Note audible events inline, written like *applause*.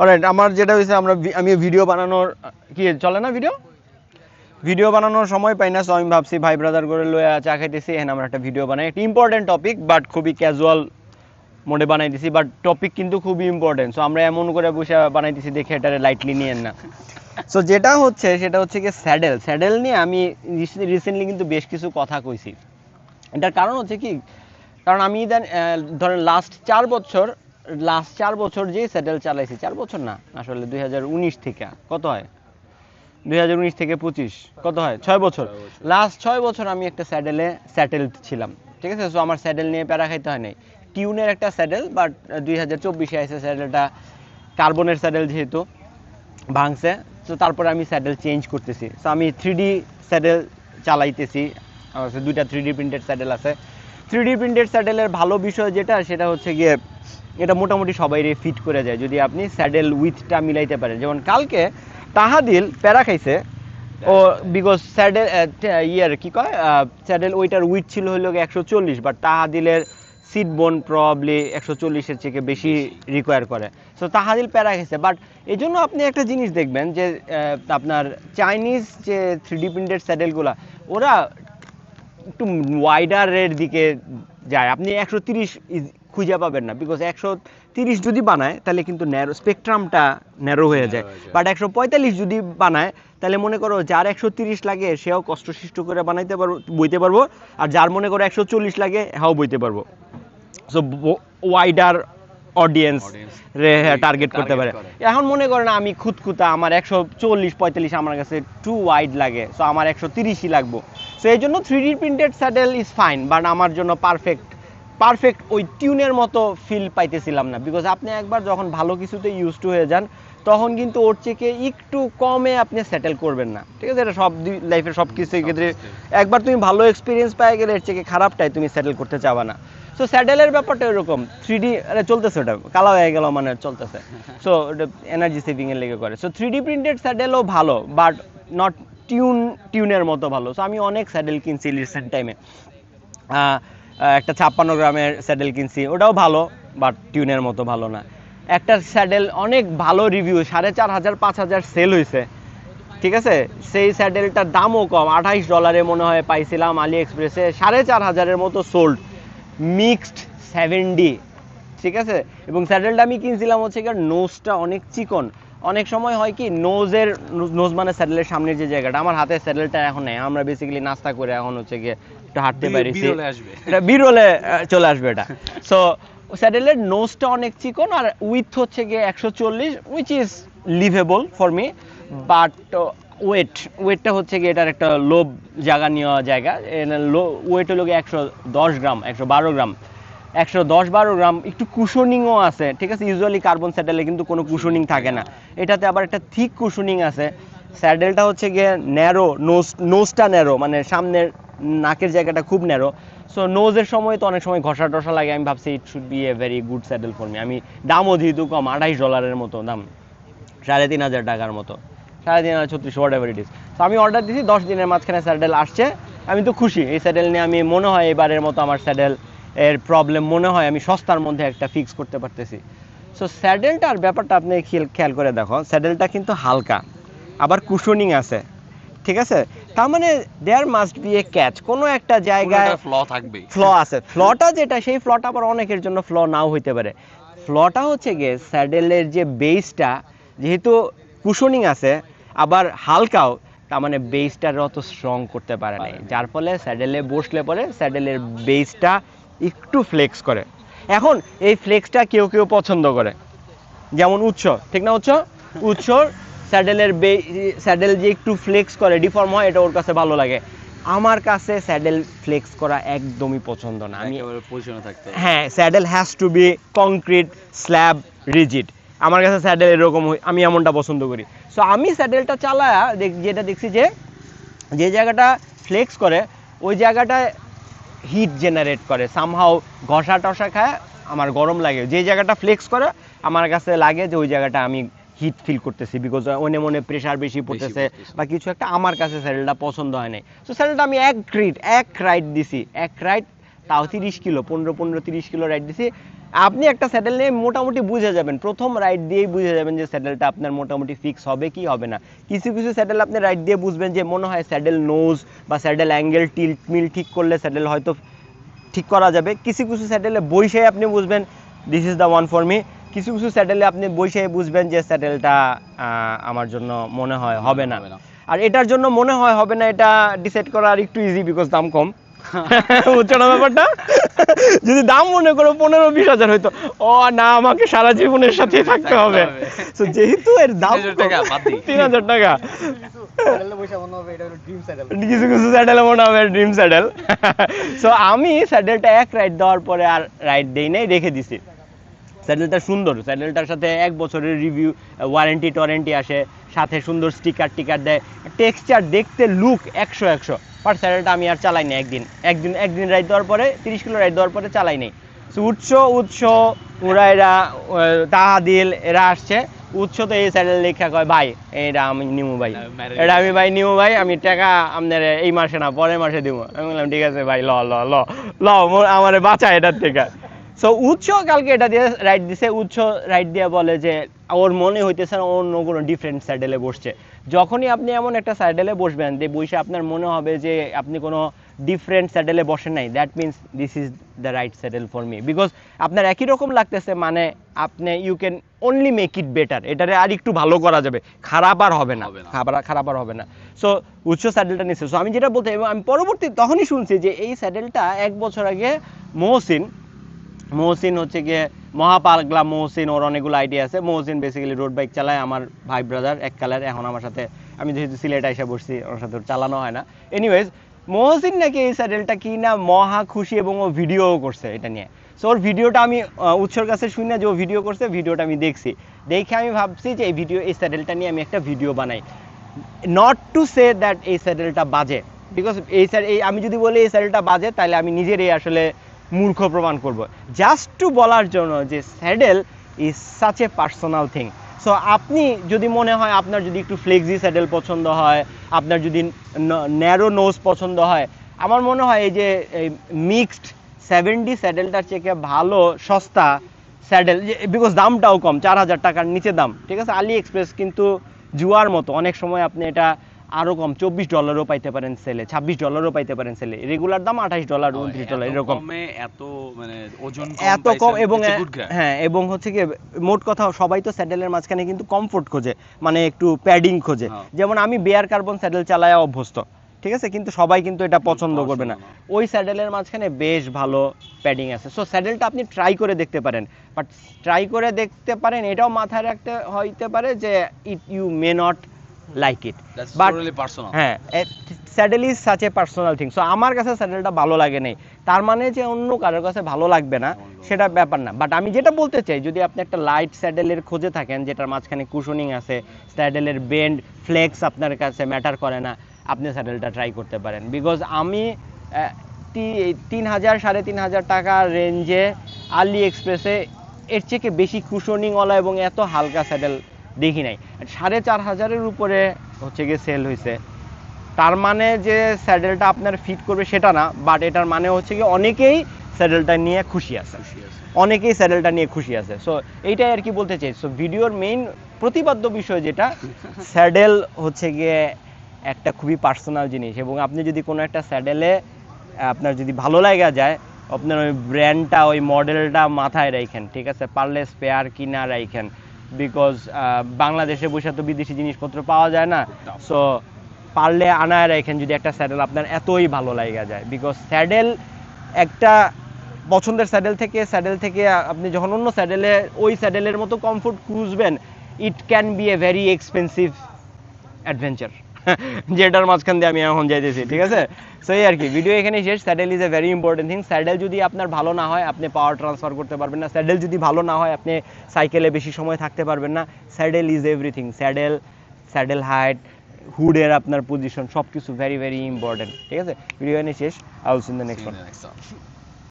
Alright আমার যেটা হয়েছে আমরা আমি ভিডিও বানানোর কি চলে না ভিডিও ভিডিও বানানোর সময় পাই না সো আমি ভাবছি ভাই ব্রাদার করে লয়ে চা খাইতেছি। এখানে আমরা একটা ভিডিও বানাই। একটা ইম্পর্টেন্ট টপিক বাট খুবই ক্যাজুয়াল মোডে বানাই দিছি। বাট টপিক কিন্তু খুবই ইম্পর্টেন্ট সো আমরা এমন করে বসে বানাই দিছি দেখে এটারে লাইটলি নিয়েন না। সো যেটা হচ্ছে সেটা হচ্ছে কি স্যাডেল স্যাডেল নিয়ে আমি রিসেন্টলি কিন্তু বেশ কিছু কথা কইছি। এটার কারণ হচ্ছে কি? কারণ আমি আহ, ধরেন লাস্ট চার বছর লাস্ট চার বছর যে স্যাডেল চালাইছি চার বছর না আসলে দুই হাজার উনিশ থেকে কত হয়? দুই হাজার উনিশ থেকে পঁচিশ কত হয়? ছয় বছর। লাস্ট ছয় বছর আমি একটা স্যাডেলে স্যাটেল ছিলাম ঠিক আছে? সো আমার স্যাডেল নিয়ে প্যারা খাইতে হয় নাই। টিউনের একটা স্যাডেল বাট দুই হাজার চব্বিশে আসে স্যাডেলটা কার্বনের স্যাডেল যেহেতু ভাঙছে। তো তারপরে আমি স্যাডেল চেঞ্জ করতেছি। সো আমি থ্রি ডি স্যাডেল চালাইতেছি। দুইটা থ্রি ডি প্রিন্টেড স্যাডেল আছে। থ্রি ডি প্রিন্টেড স্যাডেলের ভালো বিষয় যেটা সেটা হচ্ছে গিয়ে এটা মোটামুটি সবাই ফিট করে যায় যদি আপনি স্যাডেল উইথটা মিলাইতে পারেন। যেমন কালকে তাহাদিল প্যারা খাইছে। ও বিকজ স্যাডেল ইয়ার কি কয় স্যাডেল ওইটার উইথ ছিল হলো একশো চল্লিশ বাট তাহাদিলের সিট বোন প্রবলি একশো চল্লিশের থেকে বেশি রিকোয়ার করে। সো তাহাদিল প্যারা গেছে বাট এই জন্য আপনি একটা জিনিস দেখবেন যে আপনার চাইনিজ যে থ্রি ডি প্রিন্টেড স্যাডেলগুলা ওরা একটু ওয়াইডারের দিকে যায়। আপনি একশো তিরিশ খুঁজে পাবেন না। বিকজ একশো তিরিশ যদি বানায় তাহলে কিন্তু ন্যারো স্পেকট্রামটা ন্যারো হয়ে যায়। বাট একশো পঁয়তাল্লিশ যদি বানায় তাহলে মনে করো যার একশো তিরিশ লাগে সেও কষ্টসৃষ্ট করে বানাইতে পারব বইতে পারব। আর যার মনে করো একশো চল্লিশ লাগে হ্যাঁ বইতে পারব। সো ওয়াইডার অডিয়েন্স রে টার্গেট করতে পারে। এখন মনে করেন আমি খুঁতখুতা আমার একশো চল্লিশ পঁয়তাল্লিশ আমার কাছে টু ওয়াইড লাগে। সো আমার একশো তিরিশই লাগবো। সো এই জন্য three D printed saddle is fine but আমার জন্য পারফেক্ট পারফেক্ট ওই টিউনের মতো ফিল পাইতেছিলাম না। বিকজ আপনি একবার যখন ভালো কিছুতে ইউজ টু হয়ে যান তখন কিন্তু ওর থেকে একটু কমে আপনি সেটেল করবেন না। ঠিক আছে? এটা সব লাইফের সব কিছুর ক্ষেত্রে একবার তুমি ভালো এক্সপিরিয়েন্স পাই গেলে এর থেকে খারাপটাই তুমি সেটেল করতে চাবা না। সো স্যাডেলের ব্যাপারটা এরকম। থ্রি ডি আরে চলতেছে ওটা। কালো হয়ে গেল মানে চলতেছে। সো ওটা এনার্জি সেভিং এর লেগে করে। সো থ্রি ডি প্রিন্টেড স্যাডেলও ভালো বাট নট টিউন টিউনের মতো ভালো। সো আমি অনেক স্যাডেল কিনছি রিসেন্ট টাইমে একটা ছাপ্পান্ন গ্রামের স্যাডেল কিনছি। ওটাও ভালো বাট টিউনের মতো ভালো না। একটা স্যাডেল অনেক ভালো রিভিউ সাড়ে চার হাজার, পাঁচ হাজার সেল হয়েছে ঠিক আছে? সেই স্যাডেলটার দামও কম, আঠাইশ ডলারে মনে হয় পাইছিলাম আলি এক্সপ্রেসে সাড়ে চার হাজারের মতো সোল্ড মিক্সড সেভেন ডি ঠিক আছে? এবং স্যাডেলটা আমি কিনছিলাম হচ্ছে কি নোজটা অনেক চিকন। অনেক সময় হয় কি নোজের নোজ মানে স্যাডেলের সামনের যে জায়গাটা আমার হাতে স্যাডেলটা এখন নেই। আমরা বেসিক্যালি নাস্তা করে এখন হচ্ছে গিয়ে একটু হাঁটতে পারি বিরলে এটা বিরলে চলে আসবে এটা। সো স্যাডেলের নোজটা অনেক চিকন আর উইথ হচ্ছে গিয়ে একশো চল্লিশ which is liveable for me but weight ওয়েটটা হচ্ছে গিয়ে এটার একটা লো জায়গা। নেওয়া জায়গা লো ওয়েট হলো গিয়ে একশো দশ গ্রাম একশো বারো গ্রাম। একশো দশ বারো গ্রাম, একটু কুশনিংও আছে, ঠিক আছে? ইউজুয়ালি কার্বন স্যাডেলে কিন্তু কোনো কুশনিং থাকে না। এটাতে আবার একটা থিক কুশনিং আছে। স্যাডেলটা হচ্ছে গিয়ে ন্যারো নোজ নোজটা ন্যারো মানে সামনের নাকের জায়গাটা খুব ন্যারো সো নোজের সময় তো অনেক সময় ঘষা টসা লাগে। আমি ভাবছি it should be a very good saddle for me আমি দামও যেহেতু কম আঠাইশ ডলারের মতো দাম। সাড়ে তিন হাজার টাকার মতো। সাড়ে তিন হাজার, ছত্রিশ হোয়াট এভার ইট ইস তো আমি অর্ডার দিয়েছি দশ দিনের মাঝখানে স্যাডেল আসছে। আমি তো খুশি। এই স্যাডেল নিয়ে আমি মনে হয় এবারের মতো আমার স্যাডেল এর প্রবলেম মনে হয় আমি সস্তার মধ্যে একটা ফিক্স করতে পারতেছি। সো স্যাডেলটার ব্যাপারটা আপনি খেয়াল করে দেখো স্যাডেলটা কিন্তু হালকা আবার কুশনিং আছে ঠিক আছে? তার মানে there must be a catch কোনো একটা জায়গায় ফ্ল থাকবে ফ্ল আছে। ফ্লটা যেটা সেই ফ্লটা আবার অনেকের জন্য ফ্ল নাও হইতে পারে। ফ্লটা হচ্ছে গিয়ে স্যাডেলের যে বেসটা যেহেতু কুশনিং আছে আবার হালকাও তার মানে বেসটার অত স্ট্রং করতে পারে নাই। যার ফলে স্যাডেলে বসলে পরে স্যাডেলের বেসটা একটু ফ্লেক্স করে। এখন এই ফ্লেক্সটা কেউ কেউ পছন্দ করে। যেমন উৎস ঠিক না উৎস? উৎস স্যাডেলের বে স্যাডেল যে একটু ফ্লেক্স করে ডিফর্ম হয় এটা ওর কাছে ভালো লাগে। আমার কাছে স্যাডেল ফ্লেক্স করা একদমই পছন্দ না। আমি থাকতে হ্যাঁ saddle has to be concrete slab rigid আমার কাছে স্যাডেল এরকম আমি এমনটা পছন্দ করি। সো আমি স্যাডেলটা চালায়া দেখ যেটা দেখছি যে যে জায়গাটা ফ্লেক্স করে ওই জায়গাটায় হিট জেনারেট করে সামহাও ঘষা টসা খায় আমার গরম লাগে। যে জায়গাটা ফ্লেক্স করে আমার কাছে লাগে যে ওই জায়গাটা আমি হিট ফিল করতেছি বিকজ অনে মনে প্রেশার বেশি পড়তেছে। বা কিছু একটা আমার কাছে স্যাডেলটা পছন্দ হয় নাই। তো স্যাডেলটা আমি এক রিট এক রাইড দিছি এক রাইড তাও তিরিশ কিলো পনেরো পনেরো তিরিশ কিলো রাইড দিছি। আপনি একটা স্যাডেল নিয়ে মোটামুটি বুঝে যাবেন। প্রথম রাইড দিয়েই বুঝে যাবেন যে স্যাডেলটা আপনার মোটামুটি ফিক্স হবে কি হবে না। কিছু কিছু স্যাডেল আপনি রাইড দিয়ে বুঝবেন যে মনে হয় স্যাডেল নোজ বা স্যাডেল অ্যাঙ্গেল টিল মিল ঠিক করলে স্যাডেল হয়তো ঠিক করা যাবে। কিছু কিছু স্যাডেলে বৈশাই আপনি বুঝবেন this is the one for me কিছু কিছু স্যাডেলে আপনি বৈশাই বুঝবেন যে স্যাডেলটা আমার জন্য মনে হয় হবে না। আর এটার জন্য মনে হয় হবে না এটা ডিসাইড করা আর একটু ইজি বিকজ দাম কম। *laughs* বুঝছ না ব্যাপারটা? যদি দাম মনে করো পনেরো বিশ হাজার হইতো ও না আমাকে সারা জীবনের সাথে থাকতে হবে। তো যেহেতু এর দাম টাকা তিন হাজার টাকা স্যাডেলে বসে মনে হবে এটা হলো ড্রিম স্যাডেল কিছু কিছু স্যাডেল মনে হবে ড্রিম স্যাডেল সো আমি স্যাডেলটা এক রাইড দেওয়ার পরে আর রাইড দেই নাই রেখে দিছি। স্যাডেলটা সুন্দর স্যাডেলটার সাথে এক বছরের রিভিউ ওয়ারেন্টি টরেন্টি আসে সাথে সুন্দর স্টিকার টিকার দেয়। টেক্সচার দেখতে লুক একশো একশো। বাট স্যাডেলটা আমি আর চালাই না একদিন। একদিন একদিন রাইড দেওয়ার পরে তিরিশ কিলো রাইড দেওয়ার পরে চালাই নাই। উৎস উৎস ওরা এরা তাহাদিল এরা আসছে। উৎস তো এই স্যাডেল লেখা কয় ভাই এটা আমি নিমু ভাই। এটা আমি ভাই নিমু ভাই আমি টাকা আপনার এই মাসে না পরের মাসে দিব। আমি বললাম ঠিক আছে ভাই ল ল ল ল আমার বাঁচা এটার থেকে। সো উৎস কালকে এটা দিয়ে রাইড দিছে। উৎস রাইড দিয়ে বলে যে ওর মনে হইতেছে না অন্য কোনো ডিফারেন্ট স্যাডেলে বসছে। যখনই আপনি এমন একটা স্যাডেলে বসবেন যে বসে আপনার মনে হবে যে আপনি কোনো ডিফারেন্ট স্যাডেলে বসেন নাই। That means this is the right saddle for me because আপনার একই রকম লাগতেছে মানে আপনি you can only make it better এটারে আর একটু ভালো করা যাবে। খারাপ আর হবে না। খাবার খারাপ আর হবে না। সো উচ্চ স্যাডেলটা নিচ্ছে সো আমি যেটা বলতে আমি পরবর্তী তখনই শুনছি যে এই স্যাডেলটা এক বছর আগে মহসিন মহসিন হচ্ছে গিয়ে মহাপাগলা মহসিন, ওর অনেকগুলো আইডিয়া আছে। মহসিন বেসিক্যালি রোড বাইক চালায় আমার ভাই ব্রাদার এক কালার এখন আমার সাথে, আমি যেহেতু সিলেট এসে বসছি ওর সাথে চালানো হয় না। এনিওয়েজ মহসিন নাকি এই স্যাডেলটা কি না মহা খুশি এবং ও ভিডিও করছে এটা নিয়ে। সো ওর ভিডিওটা আমি উৎসর কাছে শুনি না যে ও ভিডিও করছে, ভিডিওটা আমি দেখছি। দেখে আমি ভাবছি যে এই ভিডিও এই স্যাডেলটা নিয়ে আমি একটা ভিডিও বানাই। নট টু সে দ্যাট এই স্যাডেলটা বাজে বিকজ এই স্যার এই, আমি যদি বলি এই স্যাডেলটা বাজে, তাহলে আমি নিজেরই আসলে মূর্খ প্রমাণ করব। জাস্ট টু বলার জন্য যে saddle is such a personal thing so আপনি যদি মনে হয় আপনার যদি একটু ফ্লেক্সি স্যাডেল পছন্দ হয়, আপনার যদি ন্যারো নোজ পছন্দ হয়, আমার মনে হয় এই যে মিক্সড সেভেন্টি স্যাডেলটার চেয়ে ভালো, সস্তা স্যাডেল যে বিকজ দামটাও কম, চার হাজার টাকার নিচে দাম, ঠিক আছে? আলি এক্সপ্রেস কিন্তু জুয়ার মতো, অনেক সময় আপনি এটা আরও কম চব্বিশ ডলারও পাইতে পারেন সেলে ছাব্বিশ ডলারও পাইতে পারেন সেলে রেগুলার দাম আঠাশ ডলার উনত্রিশ ডলার এরকম। এত মানে ওজন এত কম এবং হ্যাঁ এবং হচ্ছে কি মোট কথা সবাই তো স্যাডেলের মাঝখানে কিন্তু কমফোর্ট খোঁজে মানে একটু প্যাডিং খোঁজে। হ্যাঁ। যেমন আমি বেয়ার কার্বন স্যাডেল চালায় অভ্যস্ত ঠিক আছে? কিন্তু সবাই কিন্তু এটা পছন্দ করবে না। না। ওই স্যাডেলের মাঝখানে বেশ ভালো প্যাডিং আছে। সো স্যাডেলটা আপনি ট্রাই করে দেখতে পারেন। বাট ট্রাই করে দেখতে পারেন এটাও মাথায় রাখতে হইতে পারে যে it you may not like it but হ্যাঁ saddle is such a personal thing so আমার কাছে স্যাডেলটা ভালো লাগে নাই। তার মানে যে অন্য কারোর কাছে ভালো লাগবে না সেটা ব্যাপার না। বাট আমি যেটা বলতে চাই যদি আপনি একটা লাইট স্যাডেলের খোঁজে থাকেন যেটার মাঝখানে কুশনিং আছে স্যাডেলের বেন্ড ফ্লেক্স আপনার কাছে ম্যাটার করে না আপনি স্যাডেলটা ট্রাই করতে পারেন। বিকজ আমি তিন হাজার সাড়ে তিন হাজার টাকা রেঞ্জে আলি এক্সপ্রেসে এর থেকে বেশি কুশনিংওয়ালা এবং এত হালকা স্যাডেল দেখি নাই। সাড়ে চার হাজারের উপরে হচ্ছে গিয়ে সেল হয়েছে তার মানে যে স্যাডেলটা আপনার ফিট করবে সেটা না বাট এটার মানে হচ্ছে কি অনেকেই স্যাডেলটা নিয়ে খুশি আছে। অনেকেই স্যাডেলটা নিয়ে খুশি আছে। সো এইটাই আর কি বলতে চাই। সো ভিডিওর মেইন প্রতিপাদ্য বিষয় যেটা স্যাডেল হচ্ছে গিয়ে একটা খুবই পার্সোনাল জিনিস। এবং আপনি যদি কোনো একটা স্যাডেলে আপনার যদি ভালো লাগা যায় আপনার ওই ব্র্যান্ডটা ওই মডেলটা মাথায় রাখেন ঠিক আছে? পারলে স্পেয়ার কিনা রাখেন বিকজ বাংলাদেশে বসে তো বিদেশি জিনিসপত্র পাওয়া যায় না. সো পারলে আনায় রাখেন যদি একটা স্যাডেল আপনার এতই ভালো লাগা যায়। বিকজ স্যাডেল একটা পছন্দের স্যাডেল থেকে স্যাডেল থেকে আপনি যখন অন্য স্যাডেলে ওই স্যাডেলের মতো কমফোর্ট খুঁজবেন it can be a very expensive adventure যেটার মাঝখান দিয়ে আমি এখন যাইতেছি ঠিক আছে? সো এই আর কি ভিডিও এখানে শেষ। Saddle is a very important thing saddle যদি আপনার ভালো না হয় আপনি পাওয়ার ট্রান্সফার করতে পারবেন না। স্যাডেল যদি ভালো না হয় আপনি সাইকেলে বেশি সময় থাকতে পারবেন না। Saddle is everything saddle saddle height হুডের আপনার পজিশন সব কিছু ভেরি ভেরি ইম্পর্টেন্ট ঠিক আছে? ভিডিও এখানে শেষ। আউল ইন দ্য নেক্সট See